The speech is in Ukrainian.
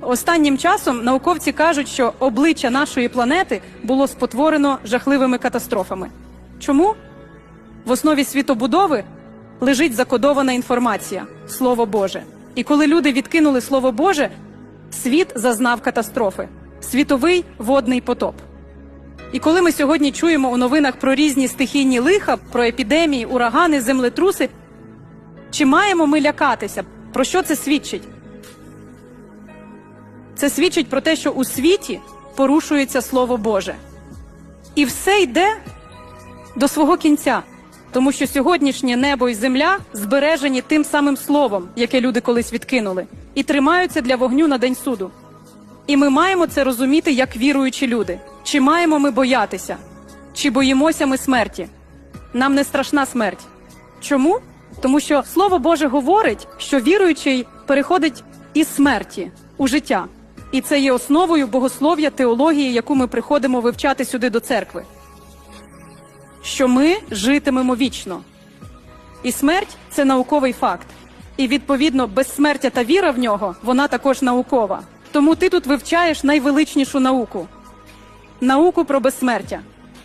Останнім часом науковці кажуть, що обличчя нашої планети було спотворено жахливими катастрофами. Чому? В основі світобудови лежить закодована інформація Слово Боже. І коли люди відкинули Слово Боже, світ зазнав катастрофи світовий водний потоп. І коли ми сьогодні чуємо у новинах про різні стихійні лиха, про епідемії, урагани, землетруси, чи маємо ми лякатися? Про що це свідчить? Це свідчить про те, що у світі порушується Слово Боже. І все йде до свого кінця, тому що сьогоднішнє небо і земля збережені тим самим словом, яке люди колись відкинули, і тримаються для вогню на день суду. І ми маємо це розуміти як віруючі люди. Чи маємо ми боятися, чи боїмося ми смерті? Нам не страшна смерть. Чому? Тому що Слово Боже говорить, що віруючий переходить із смерті у життя. І це є основою богослов'я, теології, яку ми приходимо вивчати сюди до церкви. Що ми житимемо вічно. І смерть це науковий факт. І відповідно безсмертя та віра в нього вона також наукова. Тому ти тут вивчаєш найвеличнішу науку науку про безсмертя.